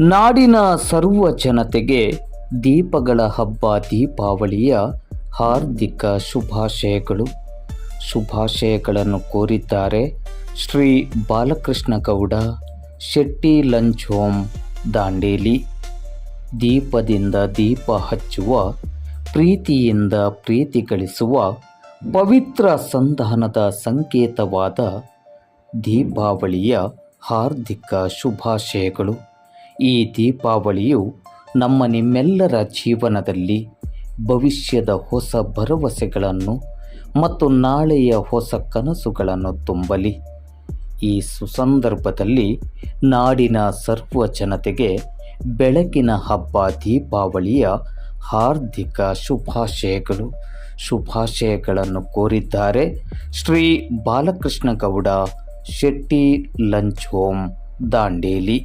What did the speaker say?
ನಾಡಿನ ಸರ್ವ ಜನತೆಗೆ ದೀಪಗಳ ಹಬ್ಬ, ದೀಪಾವಳಿಯ ಹಾರ್ದಿಕ ಶುಭಾಶಯಗಳು. ಶುಭಾಶಯಗಳನ್ನು ಕೋರಿದ್ದಾರೆ ಶ್ರೀ ಬಾಲಕೃಷ್ಣ ಗೌಡ, ಶೆಟ್ಟಿ ಲಂಚ್ ಹೋಮ್, ದಾಂಡೇಲಿ. ದೀಪದಿಂದ ದೀಪ ಹಚ್ಚುವ, ಪ್ರೀತಿಯಿಂದ ಪ್ರೀತಿ ಗಳಿಸುವ, ಪವಿತ್ರ ಸಂಧಾನದ ಸಂಕೇತವಾದ ದೀಪಾವಳಿಯ ಹಾರ್ದಿಕ ಶುಭಾಶಯಗಳು. ಈ ದೀಪಾವಳಿಯು ನಮ್ಮ ನಿಮ್ಮೆಲ್ಲರ ಜೀವನದಲ್ಲಿ ಭವಿಷ್ಯದ ಹೊಸ ಭರವಸೆಗಳನ್ನು ಮತ್ತು ನಾಳೆಯ ಹೊಸ ಕನಸುಗಳನ್ನು ತುಂಬಲಿ. ಈ ಸುಸಂದರ್ಭದಲ್ಲಿ ನಾಡಿನ ಸರ್ವ ಜನತೆಗೆ ಬೆಳಕಿನ ಹಬ್ಬ ದೀಪಾವಳಿಯ ಹಾರ್ದಿಕ ಶುಭಾಶಯಗಳು. ಶುಭಾಶಯಗಳನ್ನು ಕೋರಿದ್ದಾರೆ ಶ್ರೀ ಬಾಲಕೃಷ್ಣ ಗೌಡ ಶೆಟ್ಟಿ ಲಂಚ್ ಹೋಮ್ ದಾಂಡೇಲಿ.